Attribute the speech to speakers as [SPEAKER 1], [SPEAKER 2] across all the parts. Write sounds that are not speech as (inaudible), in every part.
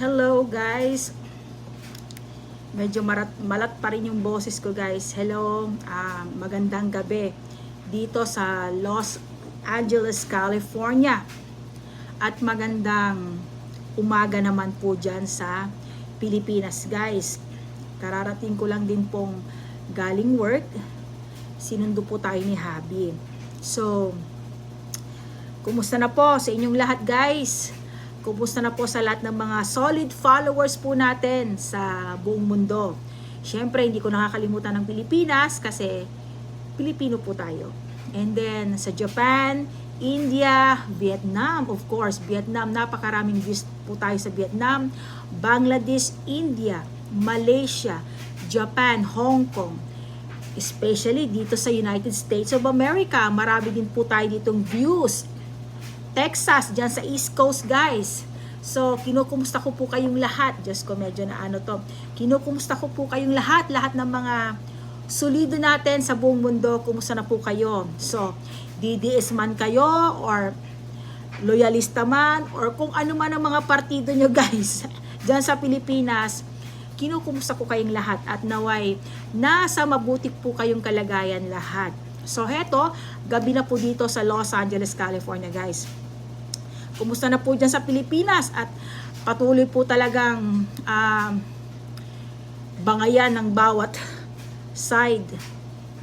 [SPEAKER 1] Hello guys. Medyo marat, malat pa rin yung boses ko guys. Hello, ah, magandang gabi dito sa Los Angeles, California. At magandang umaga naman po dyan sa Pilipinas guys. Kararating ko lang din pong galing work. Sinundo po tayo ni Habi. So, kumusta na po sa inyong lahat guys? Kumusta na po sa lahat ng mga solid followers po natin sa buong mundo. Siyempre, hindi ko nakakalimutan ng Pilipinas kasi Pilipino po tayo. And then, sa Japan, India, Vietnam, of course, Vietnam, napakaraming views po tayo sa Vietnam, Bangladesh, India, Malaysia, Japan, Hong Kong, especially dito sa United States of America, marami din po tayo ditong views Texas, dyan sa East Coast, guys. So, kinukumusta ko po kayong lahat. Just ko medyo na ano to. Kinukumusta ko po kayong lahat, lahat ng mga solido natin sa buong mundo. Kumusta na po kayo? So, DDS man kayo or loyalista man or kung ano man ang mga partido nyo (laughs) guys dyan sa Pilipinas kinukumusta ko kayong lahat at naway nasa mabuti po kayong kalagayan lahat so heto gabi na po dito sa Los Angeles, California guys kumusta na po dyan sa Pilipinas? At patuloy po talagang ah, bangayan ng bawat side.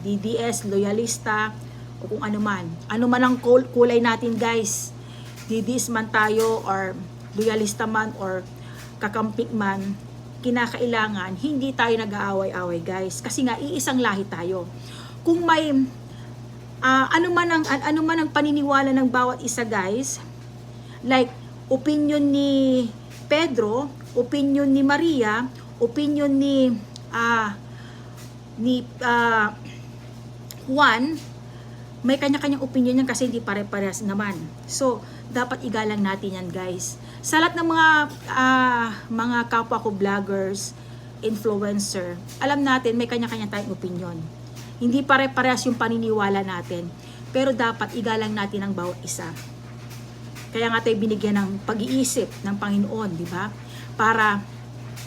[SPEAKER 1] DDS, loyalista o kung ano man. Ano man ang kul- kulay natin guys. DDS man tayo or loyalista man or kakampik man kinakailangan hindi tayo nag-aaway-away guys. Kasi nga iisang lahi tayo. Kung may ah, ano man ang an- ano man ang paniniwala ng bawat isa guys like opinion ni Pedro opinion ni Maria opinion ni ah ni ah, Juan may kanya-kanyang opinion yan kasi hindi pare-parehas naman. So, dapat igalang natin yan, guys. Sa lahat ng mga ah, mga kapwa ko vloggers, influencer, alam natin may kanya-kanya tayong opinion. Hindi pare-parehas yung paniniwala natin, pero dapat igalang natin ang bawat isa. Kaya nga tayo binigyan ng pag-iisip ng Panginoon, di ba? Para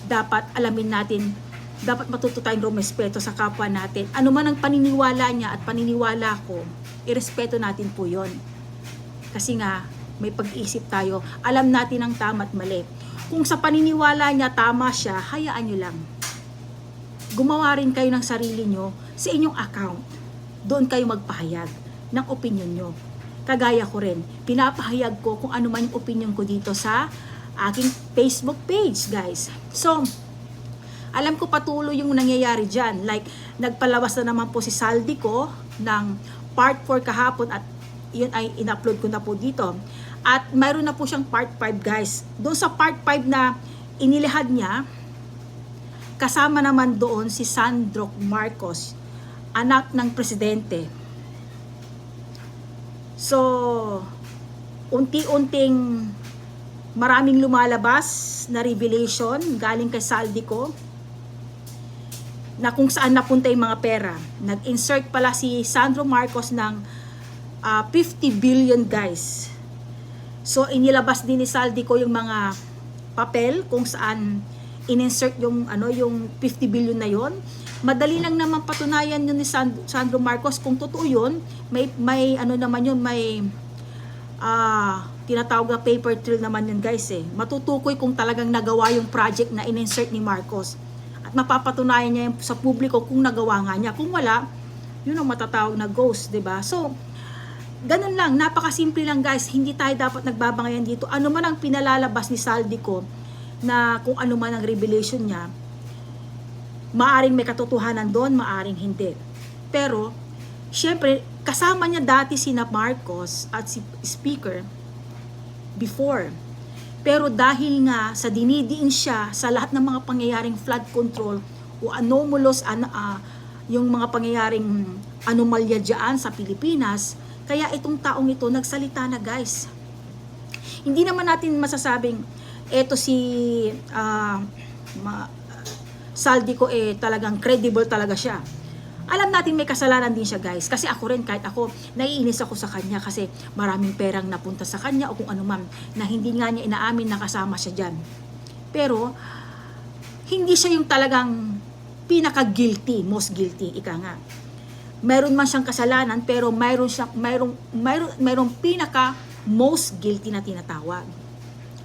[SPEAKER 1] dapat alamin natin dapat matuto tayong rumespeto sa kapwa natin. Ano man ang paniniwala niya at paniniwala ko, irespeto natin po yon. Kasi nga, may pag-isip tayo. Alam natin ang tama at mali. Kung sa paniniwala niya tama siya, hayaan niyo lang. Gumawa rin kayo ng sarili niyo sa inyong account. Doon kayo magpahayag ng opinion niyo. Kagaya ko rin, pinapahayag ko kung ano man yung opinion ko dito sa aking Facebook page, guys. So, alam ko patuloy yung nangyayari dyan. Like, nagpalawas na naman po si Saldi ko ng part 4 kahapon at yun ay in-upload ko na po dito. At mayroon na po siyang part 5 guys. Doon sa part 5 na inilihad niya, kasama naman doon si Sandro Marcos, anak ng presidente. So, unti-unting maraming lumalabas na revelation galing kay Saldi ko na kung saan napunta yung mga pera. Nag-insert pala si Sandro Marcos ng ah, 50 billion guys. So inilabas din ni Saldi ko yung mga papel kung saan in-insert yung ano yung 50 billion na yon. Madali lang naman patunayan yun ni Sand- Sandro Marcos kung totoo yun. May may ano naman yun, may ah tinatawag na paper trail naman yun guys eh. Matutukoy kung talagang nagawa yung project na in-insert ni Marcos. At mapapatunayan niya sa publiko kung nagawa nga niya. Kung wala, yun ang matatawag na ghost, 'di ba? So, ganun lang, napakasimple lang guys. Hindi tayo dapat nagbabangayan dito. Ano man ang pinalalabas ni Saldi ko na kung ano man ang revelation niya, maaring may katotohanan doon, maaring hindi. Pero, syempre, kasama niya dati sina Marcos at si Speaker before. Pero dahil nga sa dinidiin siya sa lahat ng mga pangyayaring flood control o anomalous an, ah, yung mga pangyayaring anomalya dyan sa Pilipinas, kaya itong taong ito nagsalita na guys. Hindi naman natin masasabing eto si ma, Saldi ko eh talagang credible talaga siya. Alam natin may kasalanan din siya guys. Kasi ako rin kahit ako naiinis ako sa kanya kasi maraming perang napunta sa kanya o kung ano man na hindi nga niya inaamin na kasama siya dyan. Pero, hindi siya yung talagang pinaka-guilty, most guilty, ika nga. Meron man siyang kasalanan, pero mayroon siya, mayroong, mayroon, mayroong pinaka most guilty na tinatawag.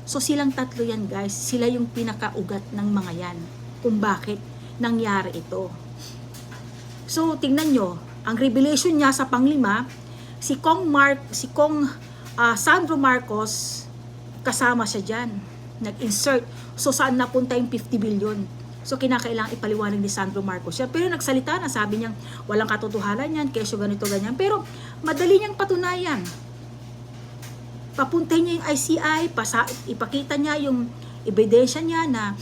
[SPEAKER 1] So silang tatlo yan guys, sila yung pinakaugat ng mga yan kung bakit nangyari ito. So tingnan nyo, ang revelation niya sa panglima, si Kong Mark, si Kong ah, Sandro Marcos kasama siya diyan. Nag-insert. So saan napunta yung 50 billion? So kinakailangan ipaliwanag ni Sandro Marcos siya. Pero nagsalita na sabi niya walang katotohanan yan, kesyo ganito ganyan. Pero madali niyang patunayan papuntay niya yung ICI, pasa, ipakita niya yung ebidensya niya na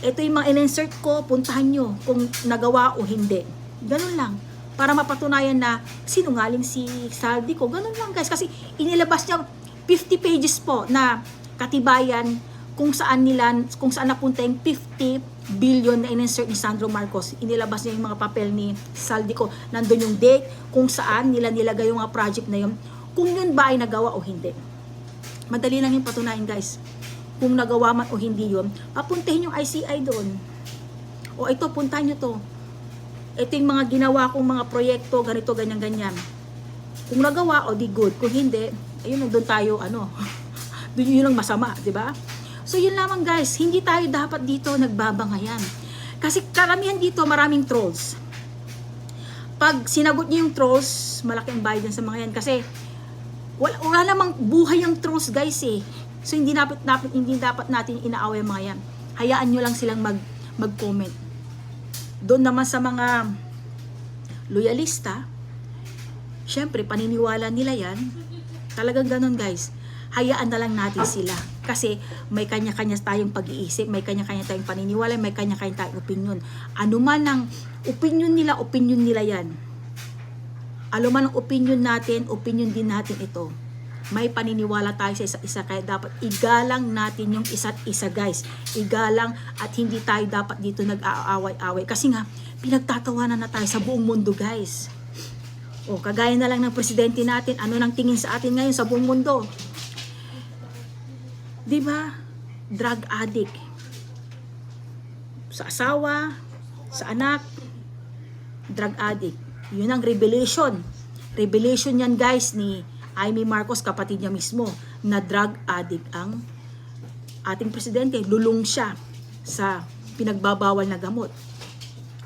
[SPEAKER 1] ito yung mga in-insert ko, puntahan nyo kung nagawa o hindi. Ganun lang. Para mapatunayan na sinungaling si Saldi ko. Ganun lang guys. Kasi inilabas niya 50 pages po na katibayan kung saan nila, kung saan napunta yung 50 billion na in-insert ni Sandro Marcos. Inilabas niya yung mga papel ni Saldi ko. Nandun yung date, kung saan nila nilagay yung mga project na yun. Kung yun ba ay nagawa o hindi. Madali lang yung patunayan guys. Kung nagawa man o hindi yun, papuntahin yung ICI doon. O ito, puntahan nyo to. Ito yung mga ginawa kong mga proyekto, ganito, ganyan, ganyan. Kung nagawa, o di good. Kung hindi, ayun, doon tayo, ano, (laughs) doon yun ang masama, di ba? So yun lamang guys, hindi tayo dapat dito nagbabangayan. Kasi karamihan dito, maraming trolls. Pag sinagot niyo yung trolls, malaki ang bayad sa mga yan. Kasi wala, wala namang buhay ang trolls guys eh. So hindi dapat, dapat hindi dapat natin inaaway mga yan. Hayaan nyo lang silang mag mag-comment. Doon naman sa mga loyalista, syempre paniniwala nila yan. Talagang ganun guys. Hayaan na lang natin sila. Kasi may kanya-kanya tayong pag-iisip, may kanya-kanya tayong paniniwala, may kanya-kanya tayong opinion. Ano man ang opinion nila, opinion nila yan alam man ang opinion natin, opinion din natin ito. May paniniwala tayo sa isa't isa kaya dapat igalang natin yung isa't isa guys. Igalang at hindi tayo dapat dito nag-aaway-away. Kasi nga, pinagtatawanan na tayo sa buong mundo guys. O, kagaya na lang ng presidente natin, ano nang tingin sa atin ngayon sa buong mundo? 'Di ba? Drug addict. Sa asawa, sa anak, drug addict. Yun ang revelation. Revelation yan guys ni Amy Marcos, kapatid niya mismo, na drug addict ang ating presidente. Lulong siya sa pinagbabawal na gamot.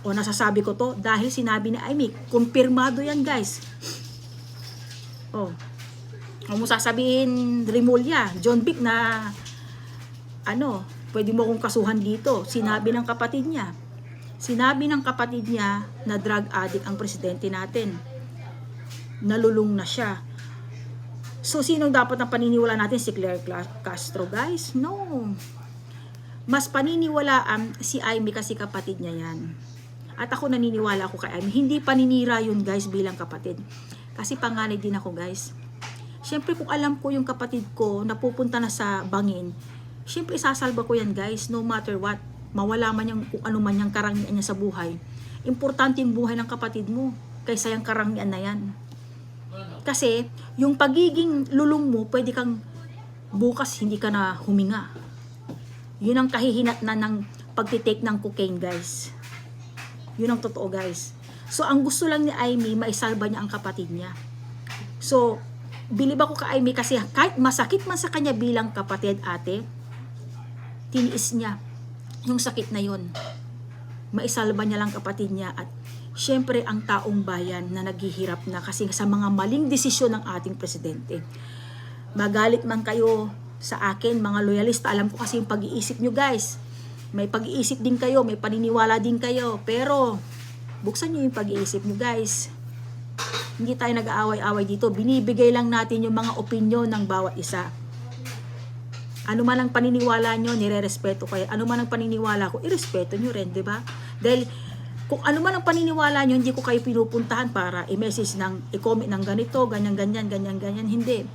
[SPEAKER 1] O nasasabi ko to dahil sinabi ni Amy, kumpirmado yan guys. Oh. Kung mo sasabihin Remulla, John Vic na ano, pwede mo kong kasuhan dito. Sinabi ng kapatid niya. Sinabi ng kapatid niya na drug addict ang presidente natin. Nalulung na siya. So, sinong dapat ang paniniwala natin? Si Claire Cla- Castro, guys? No. Mas paniniwalaan si Amy kasi kapatid niya yan. At ako naniniwala ako kay Amy. Hindi paninira yun, guys, bilang kapatid. Kasi panganay din ako, guys. Siyempre, kung alam ko yung kapatid ko na pupunta na sa bangin, siyempre, sasalba ko yan, guys, no matter what mawala man yung kung ano man yung karangyaan niya sa buhay. Importante yung buhay ng kapatid mo kaysa yung karangyaan na yan. Kasi, yung pagiging lulong mo, pwede kang bukas hindi ka na huminga. Yun ang kahihinat na ng pagtitake ng cocaine, guys. Yun ang totoo, guys. So, ang gusto lang ni Amy, maisalba niya ang kapatid niya. So, bilib ako kay Amy kasi kahit masakit man sa kanya bilang kapatid ate, tiniis niya yung sakit na yun. Maisalba niya lang kapatid niya at syempre ang taong bayan na naghihirap na kasi sa mga maling desisyon ng ating presidente. Magalit man kayo sa akin, mga loyalista, alam ko kasi yung pag-iisip nyo guys. May pag-iisip din kayo, may paniniwala din kayo, pero buksan nyo yung pag-iisip nyo guys. Hindi tayo nag-aaway-away dito. Binibigay lang natin yung mga opinion ng bawat isa. Ano man ang paniniwala nyo, nire-respeto kayo. Ano man ang paniniwala ko, irespeto nyo rin, di ba? Dahil kung ano man ang paniniwala nyo, hindi ko kayo pinupuntahan para i-message ng, i-comment ng ganito, ganyan, ganyan, ganyan, ganyan. Hindi.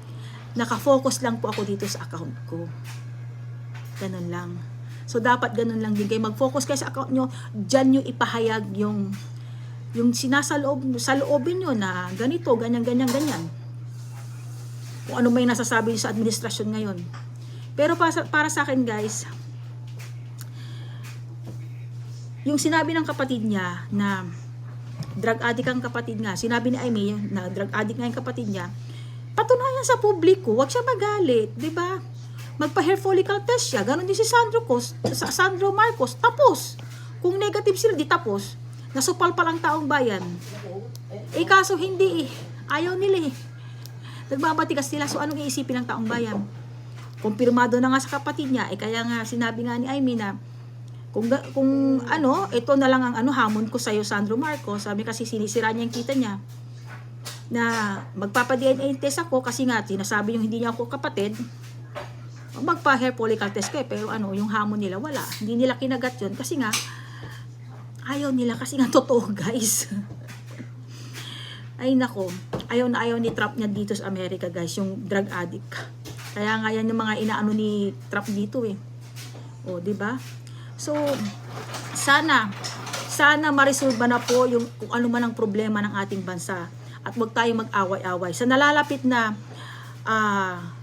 [SPEAKER 1] Nakafocus lang po ako dito sa account ko. Ganun lang. So, dapat ganun lang din kayo. Mag-focus kayo sa account nyo. Diyan nyo ipahayag yung yung sinasaloob sa loobin nyo na ganito, ganyan, ganyan, ganyan. Kung ano may nasasabi sa administrasyon ngayon. Pero para, para sa akin guys, yung sinabi ng kapatid niya na drug addict ang kapatid nga, sinabi ni Amy na drug addict nga yung kapatid niya, patunayan sa publiko, wag siya magalit, di ba? Magpa-hair follicle test siya, ganun din si Sandro Cos, sa Sandro Marcos, tapos. Kung negative sila, di tapos. Nasupal pa lang taong bayan. Eh kaso hindi eh. Ayaw nila eh. Nagbabatigas sila, so anong iisipin ng taong bayan? Kumpirmado na nga sa kapatid niya, eh kaya nga sinabi nga ni Amy na kung, kung ano, ito na lang ang ano, hamon ko sa'yo, Sandro Marcos. Sabi kasi sinisira niya yung kita niya na magpapa-DNA test ako kasi nga sinasabi yung hindi niya ako kapatid magpa-hair follicle test ko eh, pero ano, yung hamon nila wala. Hindi nila kinagat yun kasi nga ayaw nila kasi nga (laughs) totoo guys. Ay nako, ayaw na ayaw ni Trump niya dito sa Amerika guys, yung drug addict. Kaya nga yan yung mga inaano ni Trump dito eh. O, di ba? So, sana, sana marisolba na po yung kung ano man ang problema ng ating bansa. At huwag tayong mag-away-away. Sa nalalapit na ah,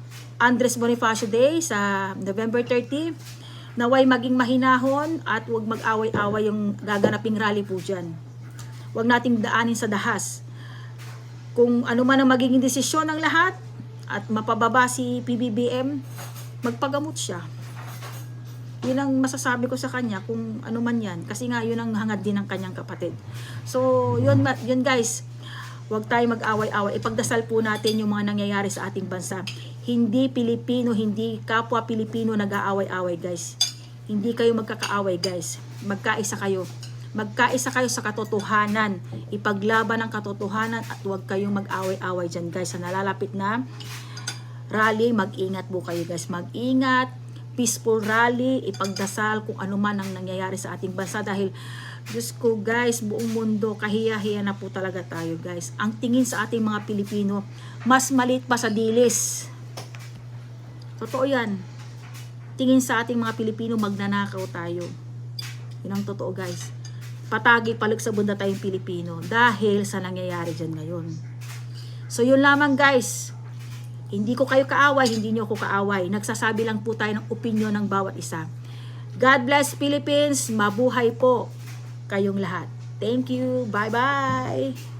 [SPEAKER 1] Andres Bonifacio Day sa November 30, naway maging mahinahon at huwag mag-away-away yung gaganaping rally po dyan. Huwag nating daanin sa dahas. Kung ano man ang magiging desisyon ng lahat at mapababa si PBBM, magpagamot siya. Yun ang masasabi ko sa kanya kung ano man yan. Kasi nga yun ang hangad din ng kanyang kapatid. So yun, yun guys huwag tayo mag-away-away. Ipagdasal po natin yung mga nangyayari sa ating bansa. Hindi Pilipino hindi kapwa Pilipino nag-aaway-away guys. Hindi kayo magkakaaway guys. Magkaisa kayo magkaisa kayo sa katotohanan ipaglaban ang katotohanan at huwag kayong mag-away-away dyan guys sa nalalapit na rally, mag-ingat po kayo guys. Mag-ingat, peaceful rally, ipagdasal kung ano man ang nangyayari sa ating bansa dahil Diyos ko guys, buong mundo, kahiya-hiya na po talaga tayo guys. Ang tingin sa ating mga Pilipino, mas maliit pa sa dilis. Totoo yan. Tingin sa ating mga Pilipino, magnanakaw tayo. Yun ang totoo guys. Patagi palik sa bunda tayong Pilipino dahil sa nangyayari dyan ngayon. So yun lamang guys. Hindi ko kayo kaaway, hindi niyo ako kaaway. Nagsasabi lang po tayo ng opinion ng bawat isa. God bless Philippines. Mabuhay po kayong lahat. Thank you. Bye-bye.